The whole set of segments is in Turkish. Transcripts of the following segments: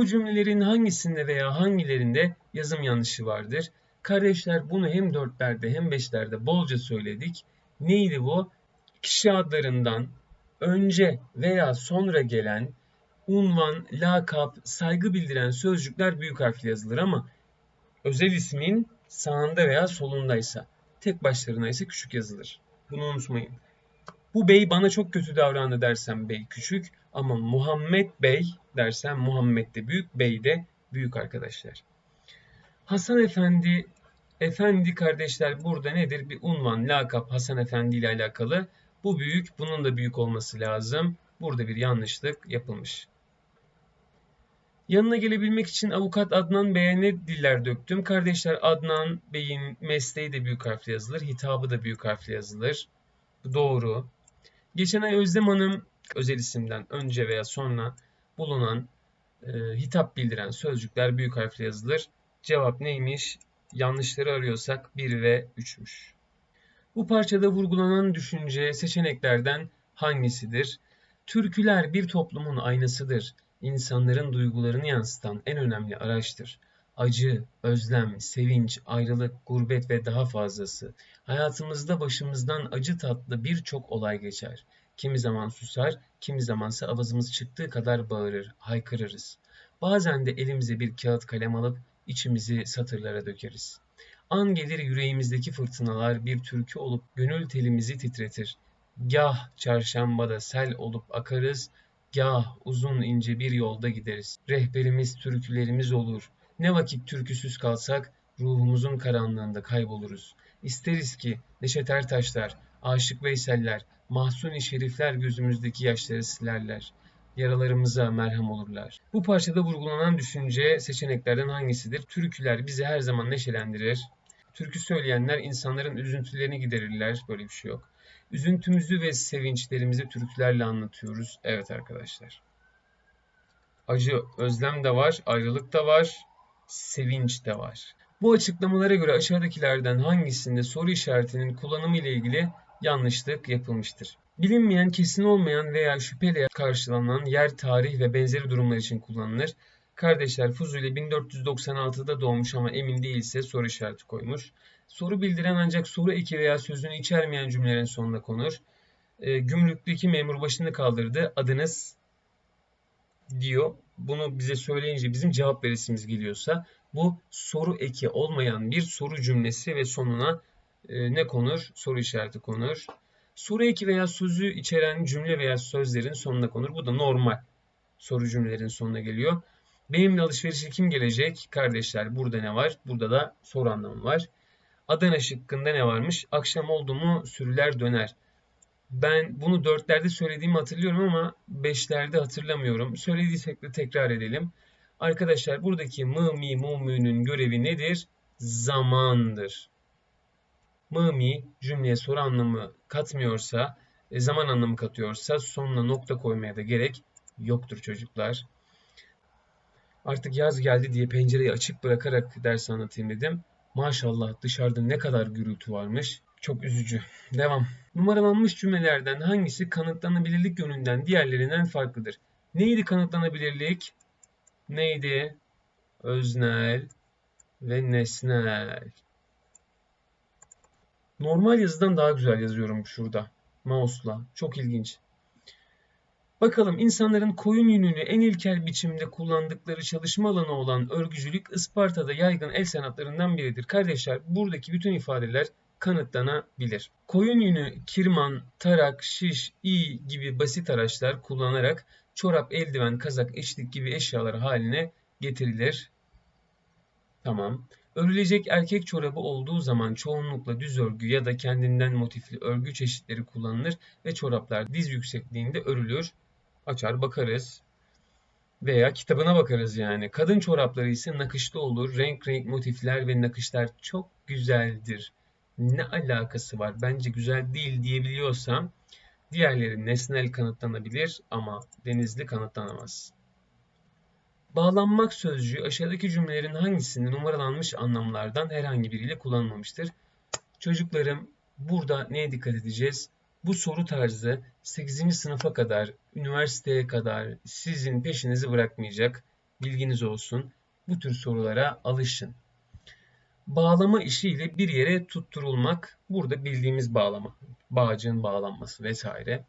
Bu cümlelerin hangisinde veya hangilerinde yazım yanlışı vardır? Kardeşler bunu hem dörtlerde hem beşlerde bolca söyledik. Neydi bu? Kişi adlarından önce veya sonra gelen unvan, lakap, saygı bildiren sözcükler büyük harfle yazılır ama özel ismin sağında veya solundaysa, tek başlarına ise küçük yazılır. Bunu unutmayın. Bu bey bana çok kötü davrandı dersem bey küçük ama Muhammed Bey dersem Muhammed de büyük, bey de büyük arkadaşlar. Hasan Efendi, Efendi kardeşler burada nedir? Bir unvan, lakap Hasan Efendi ile alakalı. Bu büyük, bunun da büyük olması lazım. Burada bir yanlışlık yapılmış. Yanına gelebilmek için avukat Adnan Bey'e ne diller döktüm? Kardeşler Adnan Bey'in mesleği de büyük harfle yazılır, hitabı da büyük harfle yazılır. Doğru. Geçen ay Özlem Hanım özel isimden önce veya sonra bulunan e, hitap bildiren sözcükler büyük harfle yazılır. Cevap neymiş? Yanlışları arıyorsak 1 ve 3'müş. Bu parçada vurgulanan düşünce seçeneklerden hangisidir? Türküler bir toplumun aynasıdır. İnsanların duygularını yansıtan en önemli araçtır. Acı, özlem, sevinç, ayrılık, gurbet ve daha fazlası. Hayatımızda başımızdan acı tatlı birçok olay geçer. Kimi zaman susar, kimi zamansa avazımız çıktığı kadar bağırır, haykırırız. Bazen de elimize bir kağıt kalem alıp içimizi satırlara dökeriz. An gelir yüreğimizdeki fırtınalar bir türkü olup gönül telimizi titretir. Gah çarşambada sel olup akarız, gah uzun ince bir yolda gideriz. Rehberimiz türkülerimiz olur. Ne vakit türküsüz kalsak ruhumuzun karanlığında kayboluruz. İsteriz ki Neşet Ertaşlar, Aşık Veyseller, Mahsuni Şerifler gözümüzdeki yaşları silerler. Yaralarımıza merhem olurlar. Bu parçada vurgulanan düşünce seçeneklerden hangisidir? Türküler bizi her zaman neşelendirir. Türkü söyleyenler insanların üzüntülerini giderirler. Böyle bir şey yok. Üzüntümüzü ve sevinçlerimizi türkülerle anlatıyoruz. Evet arkadaşlar. Acı, özlem de var, ayrılık da var, sevinç de var. Bu açıklamalara göre aşağıdakilerden hangisinde soru işaretinin kullanımı ile ilgili yanlışlık yapılmıştır? Bilinmeyen, kesin olmayan veya şüpheyle karşılanan yer, tarih ve benzeri durumlar için kullanılır. Kardeşler Fuzuli 1496'da doğmuş ama emin değilse soru işareti koymuş. Soru bildiren ancak soru eki veya sözünü içermeyen cümlelerin sonuna konur. E, gümrükteki memur başını kaldırdı. Adınız diyor. Bunu bize söyleyince bizim cevap verisimiz geliyorsa bu soru eki olmayan bir soru cümlesi ve sonuna e, ne konur? Soru işareti konur. Soru eki veya sözü içeren cümle veya sözlerin sonuna konur. Bu da normal soru cümlelerin sonuna geliyor. Benimle alışverişe kim gelecek? Kardeşler burada ne var? Burada da soru anlamı var. Adana şıkkında ne varmış? Akşam oldu mu sürüler döner. Ben bunu dörtlerde söylediğimi hatırlıyorum ama beşlerde hatırlamıyorum. Söylediysek de tekrar edelim. Arkadaşlar buradaki mı, mi, mu, mü'nün görevi nedir? Zamandır. Mı, mi cümleye soru anlamı katmıyorsa, e, zaman anlamı katıyorsa sonuna nokta koymaya da gerek yoktur çocuklar. Artık yaz geldi diye pencereyi açık bırakarak ders anlatayım dedim. Maşallah dışarıda ne kadar gürültü varmış. Çok üzücü. Devam. Numaralanmış cümlelerden hangisi kanıtlanabilirlik yönünden diğerlerinden farklıdır? Neydi kanıtlanabilirlik? Neydi? Öznel ve nesnel. Normal yazıdan daha güzel yazıyorum şurada. Mouse'la. Çok ilginç. Bakalım insanların koyun yününü en ilkel biçimde kullandıkları çalışma alanı olan örgücülük Isparta'da yaygın el sanatlarından biridir. Kardeşler buradaki bütün ifadeler kanıtlanabilir. Koyun yünü, kirman, tarak, şiş, iyi gibi basit araçlar kullanarak çorap, eldiven, kazak, eşlik gibi eşyalar haline getirilir. Tamam. Örülecek erkek çorabı olduğu zaman çoğunlukla düz örgü ya da kendinden motifli örgü çeşitleri kullanılır ve çoraplar diz yüksekliğinde örülür açar bakarız. Veya kitabına bakarız yani. Kadın çorapları ise nakışlı olur. Renk renk motifler ve nakışlar çok güzeldir. Ne alakası var? Bence güzel değil diyebiliyorsam diğerleri nesnel kanıtlanabilir ama denizli kanıtlanamaz. Bağlanmak sözcüğü aşağıdaki cümlelerin hangisinde numaralanmış anlamlardan herhangi biriyle kullanılmamıştır? Çocuklarım burada neye dikkat edeceğiz? Bu soru tarzı 8. sınıfa kadar, üniversiteye kadar sizin peşinizi bırakmayacak. Bilginiz olsun. Bu tür sorulara alışın. Bağlama işiyle bir yere tutturulmak burada bildiğimiz bağlama. Bağcığın bağlanması vesaire.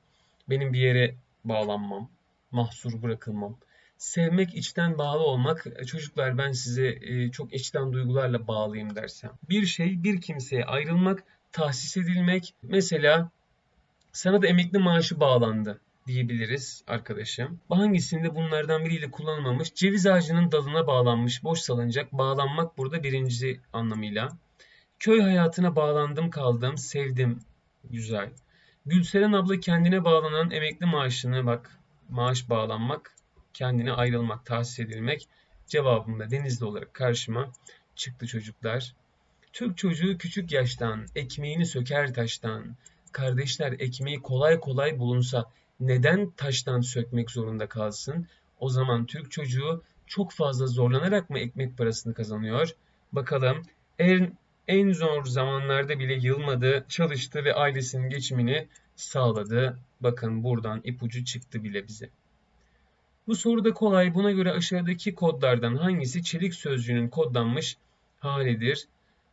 Benim bir yere bağlanmam, mahsur bırakılmam. Sevmek içten bağlı olmak. Çocuklar ben size e, çok içten duygularla bağlıyım dersem. Bir şey bir kimseye ayrılmak, tahsis edilmek. Mesela sana da emekli maaşı bağlandı diyebiliriz arkadaşım. Hangisinde bunlardan biriyle kullanılmamış? Ceviz ağacının dalına bağlanmış, boş salıncak, bağlanmak burada birinci anlamıyla. Köy hayatına bağlandım kaldım, sevdim. Güzel. Gülseren abla kendine bağlanan emekli maaşını bak, maaş bağlanmak, kendine ayrılmak, tahsis edilmek. Cevabım da denizli olarak karşıma çıktı çocuklar. Türk çocuğu küçük yaştan, ekmeğini söker taştan. Kardeşler ekmeği kolay kolay bulunsa neden taştan sökmek zorunda kalsın? O zaman Türk çocuğu çok fazla zorlanarak mı ekmek parasını kazanıyor? Bakalım en, en zor zamanlarda bile yılmadı, çalıştı ve ailesinin geçimini sağladı. Bakın buradan ipucu çıktı bile bize. Bu soru da kolay. Buna göre aşağıdaki kodlardan hangisi çelik sözcüğünün kodlanmış halidir?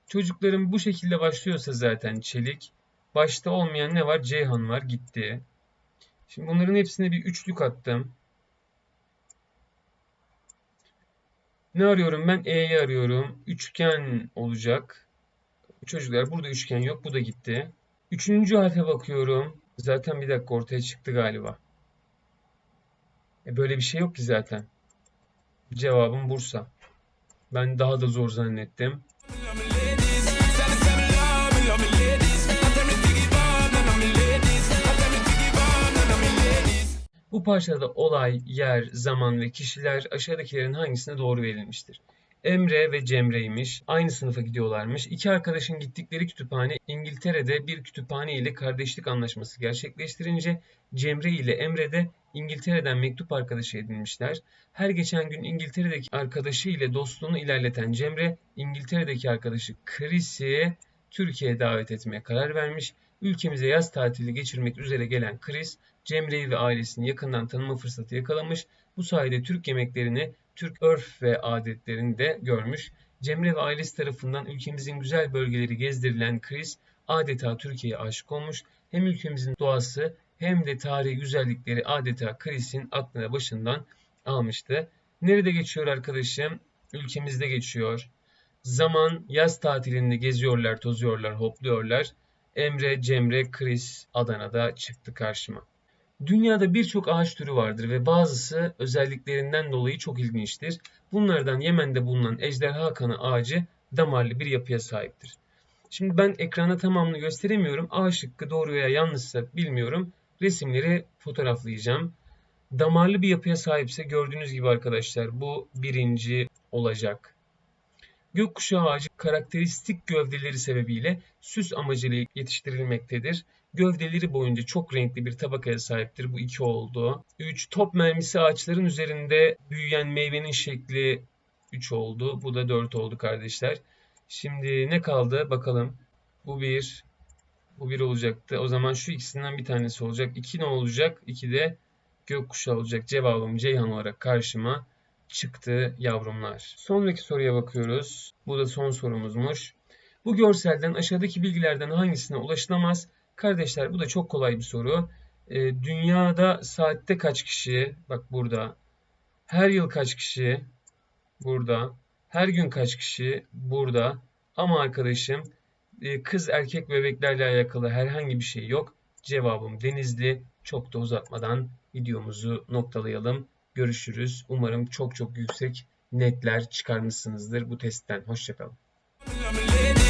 Çocuklarım bu şekilde başlıyorsa zaten çelik. Başta olmayan ne var? Ceyhan var gitti. Şimdi bunların hepsine bir üçlük attım. Ne arıyorum ben? E'yi arıyorum. Üçgen olacak. Çocuklar burada üçgen yok. Bu da gitti. Üçüncü harfe bakıyorum. Zaten bir dakika ortaya çıktı galiba. E böyle bir şey yok ki zaten. Cevabım Bursa. Ben daha da zor zannettim. Bu parçada olay, yer, zaman ve kişiler aşağıdakilerin hangisine doğru verilmiştir? Emre ve Cemre'ymiş. Aynı sınıfa gidiyorlarmış. İki arkadaşın gittikleri kütüphane İngiltere'de bir kütüphane ile kardeşlik anlaşması gerçekleştirince Cemre ile Emre de İngiltere'den mektup arkadaşı edinmişler. Her geçen gün İngiltere'deki arkadaşı ile dostluğunu ilerleten Cemre, İngiltere'deki arkadaşı Chris'i Türkiye'ye davet etmeye karar vermiş. Ülkemize yaz tatili geçirmek üzere gelen Chris, Cemre'yi ve ailesini yakından tanıma fırsatı yakalamış. Bu sayede Türk yemeklerini, Türk örf ve adetlerini de görmüş. Cemre ve ailesi tarafından ülkemizin güzel bölgeleri gezdirilen Chris adeta Türkiye'ye aşık olmuş. Hem ülkemizin doğası hem de tarihi güzellikleri adeta Chris'in aklına başından almıştı. Nerede geçiyor arkadaşım? Ülkemizde geçiyor. Zaman yaz tatilinde geziyorlar, tozuyorlar, hopluyorlar. Emre, Cemre, Chris Adana'da çıktı karşıma. Dünyada birçok ağaç türü vardır ve bazısı özelliklerinden dolayı çok ilginçtir. Bunlardan Yemen'de bulunan ejderha kanı ağacı damarlı bir yapıya sahiptir. Şimdi ben ekrana tamamını gösteremiyorum. A şıkkı doğru veya yanlışsa bilmiyorum. Resimleri fotoğraflayacağım. Damarlı bir yapıya sahipse gördüğünüz gibi arkadaşlar bu birinci olacak. Gökkuşağı ağacı karakteristik gövdeleri sebebiyle süs amacıyla yetiştirilmektedir. Gövdeleri boyunca çok renkli bir tabakaya sahiptir. Bu iki oldu. 3. Top mermisi ağaçların üzerinde büyüyen meyvenin şekli 3 oldu. Bu da 4 oldu kardeşler. Şimdi ne kaldı bakalım. Bu 1. Bu 1 olacaktı. O zaman şu ikisinden bir tanesi olacak. 2 ne olacak? 2 de gökkuşağı olacak. Cevabım Ceyhan olarak karşıma çıktı yavrumlar. Sonraki soruya bakıyoruz. Bu da son sorumuzmuş. Bu görselden aşağıdaki bilgilerden hangisine ulaşılamaz? Kardeşler bu da çok kolay bir soru. E, dünyada saatte kaç kişi? Bak burada. Her yıl kaç kişi? Burada. Her gün kaç kişi? Burada. Ama arkadaşım e, kız erkek bebeklerle alakalı herhangi bir şey yok. Cevabım Denizli. Çok da uzatmadan videomuzu noktalayalım. Görüşürüz. Umarım çok çok yüksek netler çıkarmışsınızdır bu testten. Hoşçakalın. I'm I'm ladies.